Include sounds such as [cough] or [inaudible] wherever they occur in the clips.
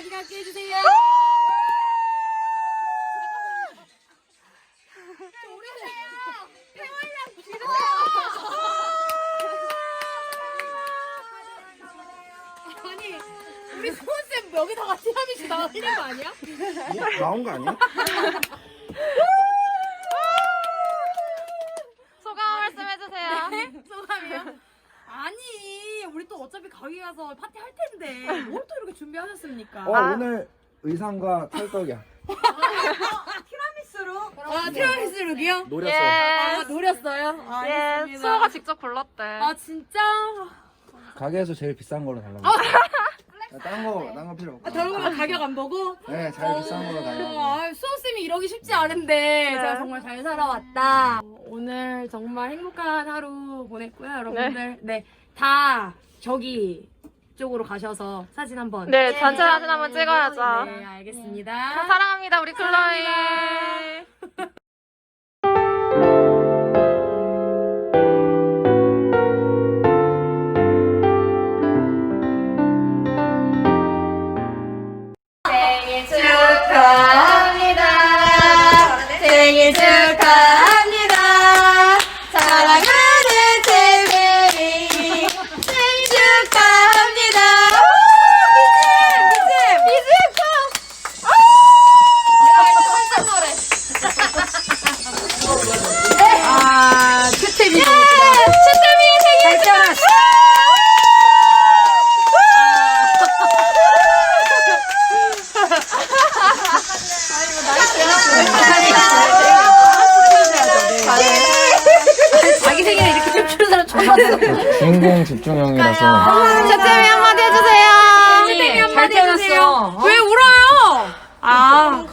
아기 갖게 해주세요. 아니 우리 소은쌤 여기다가 티라미수 나오는 거 아니야? 나온 거 아니야? [laughs] 소감 말씀해주세요. 소감이요? 아니 우리 또 어차피 거기 가서 파티 할 텐데 뭘 또 이렇게 준비하셨습니까? 어 아. 오늘 의상과 찰떡이야. 아 티라미수 룩이요? 노렸어요. 아 예. 노렸어요? 아, 예, 알겠습니다. 수호가 직접 골랐대. 아 진짜? 가게에서 제일 비싼 걸로 달라고. [laughs] 딴거 딴 거 필요 없고. 아, 결국은 가격 안 보고? 네, 제일 비싼 걸로 달라고. 어, 아, 수호 쌤이 이러기 쉽지 않은데 제가 정말 잘 살아왔다. 어, 오늘 정말 행복한 하루 보냈고요, 여러분들. 네, 다 저기 쪽으로 가셔서 사진 한번. 네, 단체 사진 한번 찍어야죠. 네, 알겠습니다. 사랑합니다, 우리 클로이. 주인공 집중형이라서 채태미 한마디 해주세요. 채태비 한마디 해주세요. 왜 울어요? 아,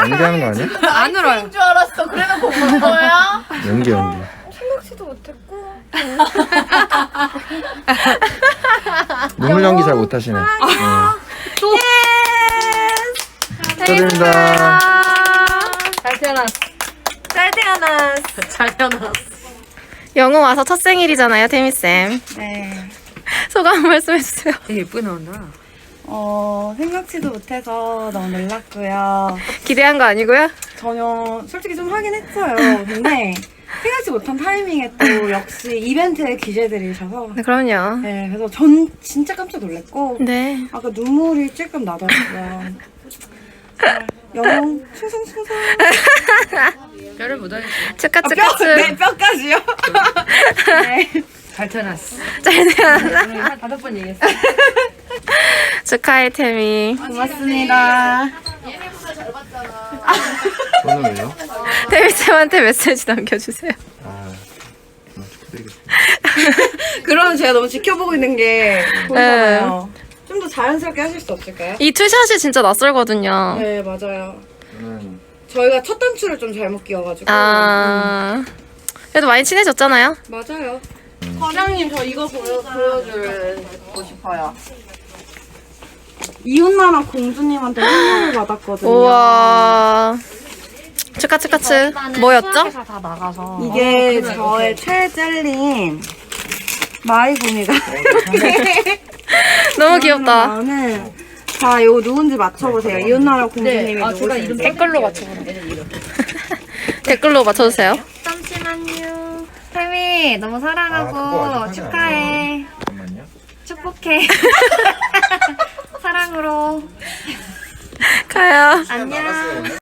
연기하는 거 아니야? 안 울어요. 줄 알았어. 그래놓고 본 거야? 연기 연기. 눈물 연기 잘 못하시네. 네. 축하드립니다. 잘 태어났어. 잘 태어났어. 잘 태어났어. 영우 와서 첫 생일이잖아요, 태미쌤. 네. 소감 한 말씀 해주세요. 되게 예쁘게 나온다. 어, 생각지도 못해서 너무 놀랐고요. 기대한 거 아니고요? 전혀 솔직히 좀 하긴 했어요. 근데 생각지 못한 타이밍에 또 역시 이벤트에 기재들이셔서 네, 그럼요. 네, 그래서 전 진짜 깜짝 놀랐고 네. 아까 눈물이 찔끔 나더라고요. 영웅 충성충성. 뼈를 묻어야지. 축하, 아, 축하. 네, 뼈까지요? 네. [laughs] 잘 태어났어. 잘 태어났어. 오늘 한 다섯 번 얘기했어. [laughs] 축하해, 태미. 고맙습니다. 저는 왜요? 태미 쌤한테 메시지 남겨주세요. 아, 정말 축하드리겠습니다. [laughs] 그러면 제가 너무 지켜보고 있는 게 보이잖아요. 좀 더 자연스럽게 하실 수 없을까요? 이 투샷이 진짜 낯설거든요. 네, 맞아요. 저는 저희가 첫 단추를 좀 잘못 끼워가지고. 아. 그래도 많이 친해졌잖아요. 맞아요. 과장님 저 이거 보여, 보여주고 싶어요. 이웃나라 공주님한테 선물을 받았거든요. 우와. 축하, 축하, 축. 뭐였죠? 다 나가서. 이게 저의 최젤린 마이구미가 [laughs] [laughs] 너무 귀엽다. 나오는 자, 이거 누군지 맞춰보세요. 이웃나라 공주님이 아, 제가 누구신지. 이름 댓글로 맞춰보는 이름. [laughs] 댓글로 맞춰주세요. 잠시만요. 태미 너무 아, 사랑하고 하지 축하해. 잠깐만요. 축복해. [laughs] 사랑으로. 가요. 안녕.